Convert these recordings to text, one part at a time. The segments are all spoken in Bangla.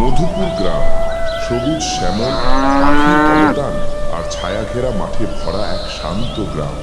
মধুপুর গ্রাম, সবুজ শ্যামল আর ছায়া ঘেরা মাঠে ভরা এক শান্ত গ্রাম।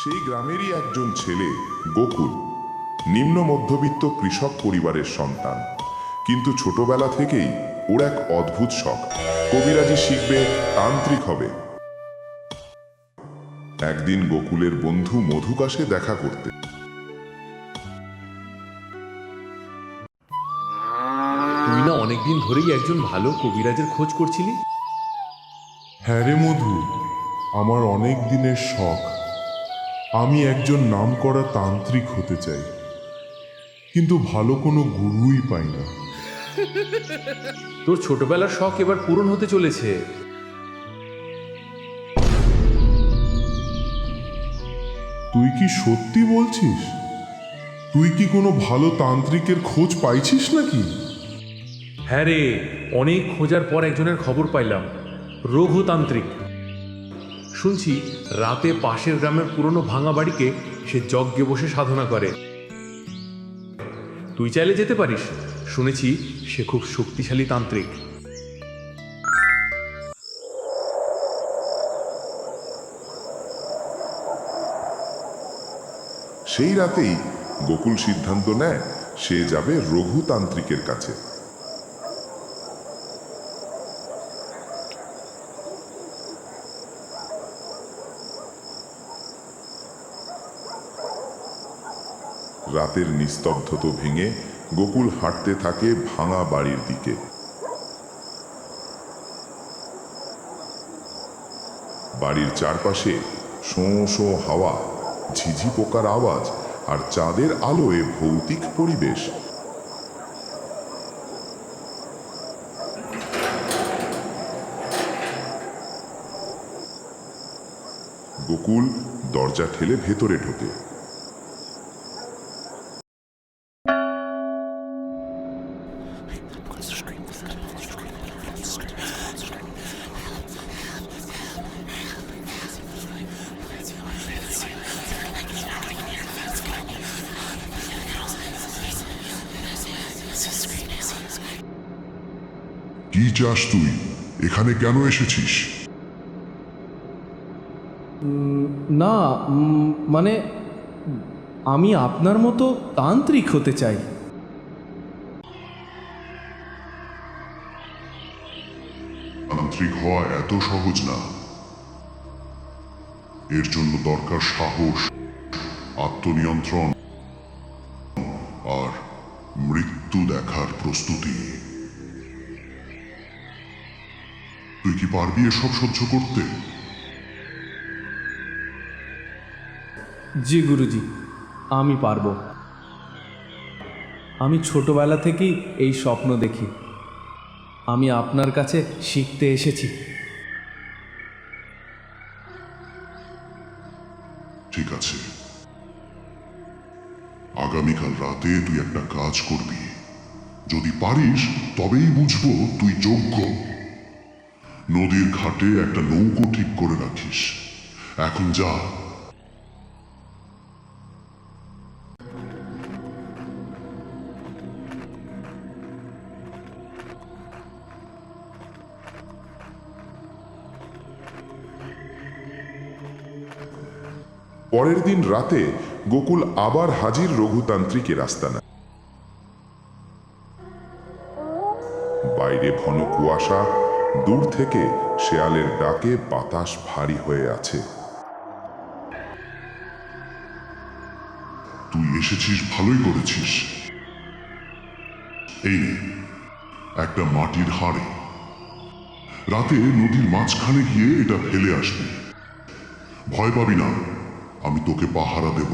সেই গ্রামেরই একজন ছেলে, গোকুল, নিম্ন মধ্যবিত্ত কৃষক পরিবারের সন্তান। কিন্তু ছোটবেলা থেকেই ওর এক অদ্ভুত শখ, কবিরাজি শিখবে, তান্ত্রিক হবে। একদিন গোকুলের বন্ধু মধুকাশে দেখা করতে। তুই না অনেকদিন ধরেই একজন ভালো কবিরাজের খোঁজ করছিলি? হ্যাঁ রে মধু আমার অনেক দিনের শখ। আমি একজন নামকরা তান্ত্রিক হতে চাই। কিন্তু ভালো কোনো গুরুই পাই না। তোর ছোটবেলার শখ এবার পূরণ হতে চলেছে। তুই কি সত্যি বলছিস? তুই কি কোনো ভালো তান্ত্রিকের খোঁজ পাইছিস নাকি? হ্যাঁ রে, অনেক খোঁজার পর একজনের খবর পাইলাম। রঘুতান্ত্রিক। শুনছি, রাতে পাশের গ্রামের পুরনো ভাঙা বাড়িকে সে যজ্ঞে বসে সাধনা করে। তুই চাইলে যেতে পারিস। শুনেছি, সে খুব শক্তিশালী তান্ত্রিক। সেই রাতেই গোকুল সিদ্ধান্ত নেয় সে যাবে রঘুতান্ত্রিকের কাছে। রাতের নিস্তব্ধত ভেঙে গোকুল হাঁটতে থাকে ভাঙা বাড়ির দিকে। বাড়ির চারপাশে শোঁ শোঁ হাওয়া ঝিঝি পোকার আওয়াজ আর চাঁদের আলোয় ভৌতিক পরিবেশ। গোকুল দরজা ঠেলে ভেতরে ঢোকে। কি চাস তুই? এখানে কেন এসেছিস? না মানে আমি আপনার মতো তান্ত্রিক হতে চাই। তান্ত্রিক হওয়া এত সহজ না। এর জন্য দরকার সাহস আত্মনিয়ন্ত্রণ আর মৃত্যু দেখার প্রস্তুতি। তুই কি পারবি এসব সহ্য করতে? জি গুরুজি আমি পারব। আমি ছোটবেলা থেকেই এই স্বপ্ন দেখি। আমি আপনার কাছে শিখতে এসেছি। ঠিক আছে। আগামীকাল রাতে তুই একটা কাজ করবি। যদি পারিস তবেই বুঝব তুই যোগ্য। নদীর ঘাটে একটা নৌকো ঠিক করে রাখিস। এখন যা। পরের দিন রাতে গোকুল আবার হাজির রঘুতান্ত্রিকের আস্তানা বাইরে ঘন কুয়াশা দূর থেকে শেয়ালের ডাকে বাতাস ভারী হয়ে আছে। তুই এসেছিস, ভালোই করেছিস। এই একটা মাটির হাড়ে। রাতে নদীর মাঝখানে গিয়ে এটা ফেলে আসবি। ভয় পাবি না, আমি তোকে পাহারা দেব,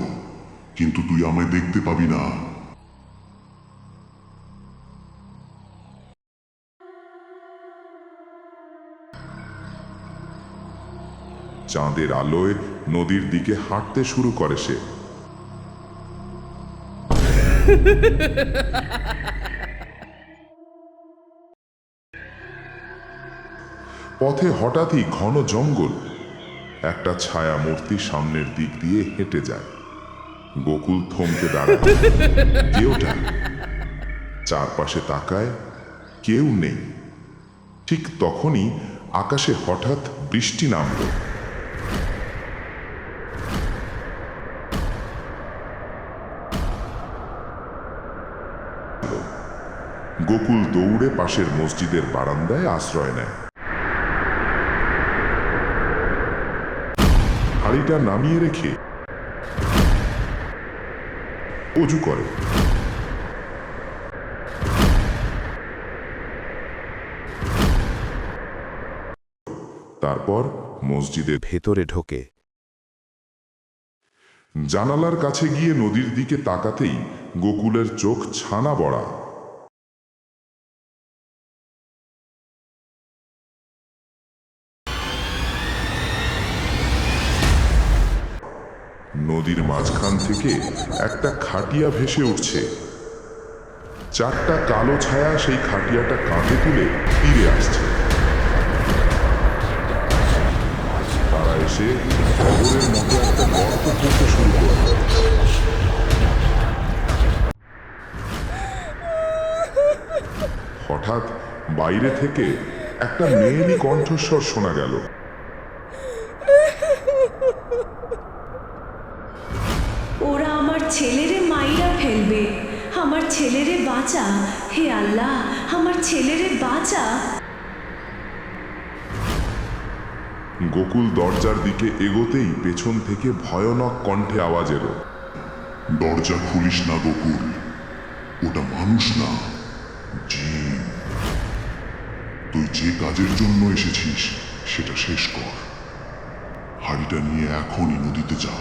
কিন্তু তুই আমায় দেখতে পাবি না। চাঁদের আলোয় নদীর দিকে হাঁটতে শুরু করে সে। পথে হঠাৎই ঘন জঙ্গল। একটা ছায়া মূর্তি সামনের দিক দিয়ে হেঁটে যায়। গোকুল থমকে দাঁড়ায়। চারপাশে তাকায় কেউ নেই। ঠিক তখনই আকাশে হঠাৎ বৃষ্টি নামল। গোকুল দৌড়ে পাশের মসজিদের বারান্দায় আশ্রয় নেয়। হাড়িটা নামিয়ে রেখে অজু করে। তারপর মসজিদের ভেতরে ঢোকে। জানালার কাছে গিয়ে নদীর দিকে তাকাতেই গোকুলের চোখ ছানা বড়া। নদীর মাঝখান থেকে একটা খাটিয়া ভেসে উঠছে। চারটা কালো ছায়া সেই খাটিয়াটা কাঁধে তুলে ফিরে আসছে। তারা এসে খবরের মতো একটা গর্ত করতে শুরু করল। হঠাৎ বাইরে থেকে একটা মেয়েলি কণ্ঠস্বর শোনা গেল। ছেলেরে বাঁচা। গোকুল দরজার দিকে এগোতেই পেছন থেকে ভয়ানক কণ্ঠে আওয়াজ এলো। দরজা খুলিস না গোকুল। ওটা মানুষ না তুই যে কাজের জন্য এসেছিস সেটা শেষ কর। হাড়িটা নিয়ে এখনই নদীতে যা।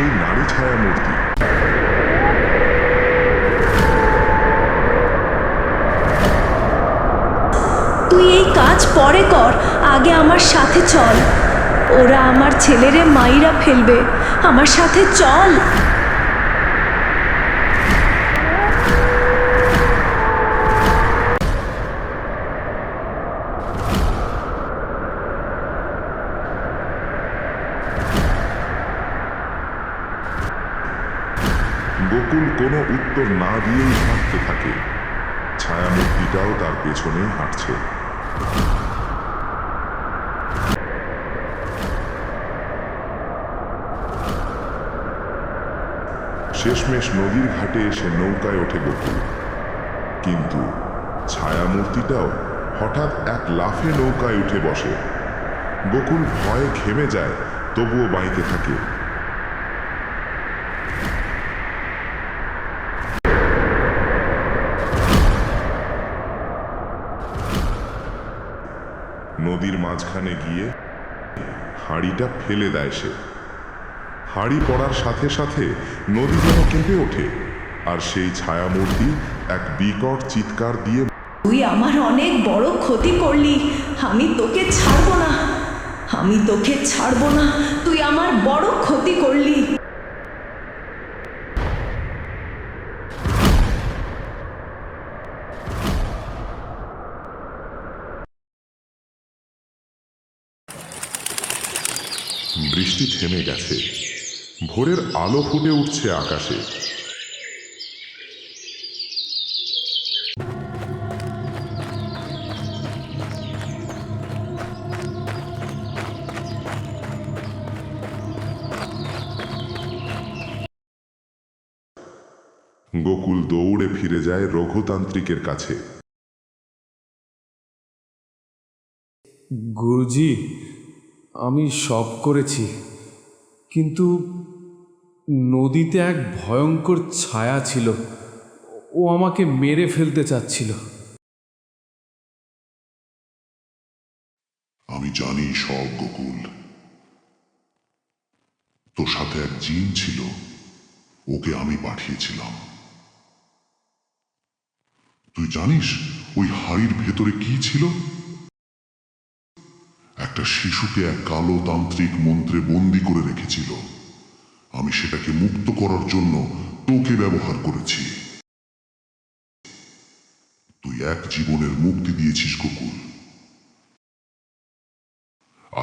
সেই নারী ছায়া মূর্তি। তুই এই কাজ পরে কর, আগে আমার সাথে চল। ওরা আমার ছেলেরে মাইরা ফেলবে, আমার সাথে চল। গোকুল কোনো উত্তর না দিয়েই হাঁটতে থাকে। ছায়ামূর্তিটাও তার পেছনেই হাঁটছে। শেষমেশ নদীর ঘাটে এসে নৌকায় ওঠে গোকুল কিন্তু ছায়ামূর্তিটাও হঠাৎ এক লাফে নৌকায় উঠে বসে। গোকুল ভয়ে ঘেমে যায়, তবুও বাইতে থাকে। নদীর মাঝখানে গিয়ে হাড়িটা ফেলে দেয় সে। হাড়ি পড়ার সাথে সাথে নদী যেন কেঁপে ওঠে আর সেই ছায়ামূর্তি এক বিকট চিৎকার দিয়ে তুই আমার অনেক বড় ক্ষতি করলি। আমি তোকে ছাড়বো না। আমি তোকে ছাড়বো না। তুই আমার বড় ক্ষতি করলি। বৃষ্টি থেমে গেছে। ভোরের আলো ফুটে উঠছে আকাশে। গোকুল দৌড়ে ফিরে যায় রঘুতান্ত্রিকের কাছে। গুরুজি, আমি সব করেছি। কিন্তু নদীতে এক ভয়ঙ্কর ছায়া ছিল। ও আমাকে মেরে ফেলতে চাচ্ছিল। আমি জানি সব গোকুল। তোর সাথে এক জিন ছিল। ওকে আমি পাঠিয়েছিলাম। তুই জানিস ওই হাড়ির ভেতরে কি ছিল? একটা শিশুকে এক কালো তান্ত্রিক মন্ত্রে বন্দি করে রেখেছিল। আমি সেটাকে মুক্ত করার জন্য তোকে ব্যবহার করেছি। তুই এক জীবনের মুক্তি দিয়েছিস, গোকুল।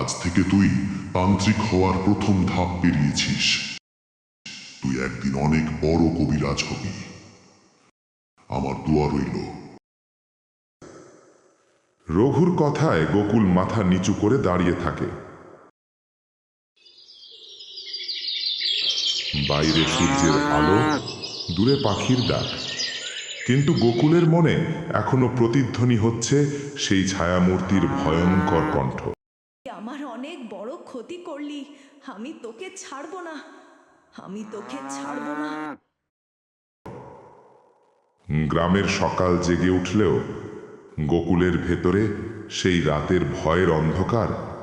আজ থেকে তুই তান্ত্রিক হওয়ার প্রথম ধাপ পেরিয়েছিস। তুই একদিন অনেক বড় কবিরাজ হবি। আমার দোয়া রইল। রঘুর কথায় গোকুল মাথা নিচু করে দাঁড়িয়ে থাকে। বাইরে সূর্যের আলো দূরে পাখির ডাক। কিন্তু গোকুলের মনে এখনও প্রতিধ্বনি হচ্ছে সেই ছায়ামূর্তির ভয়ঙ্কর কণ্ঠ। আমার অনেক বড় ক্ষতি করলি আমি তোকে ছাড়বো না আমি তোকে ছাড়বো না। গ্রামের সকাল জেগে উঠলেও গোকুলের ভেতরে সেই রাতের ভয়ের অন্ধকার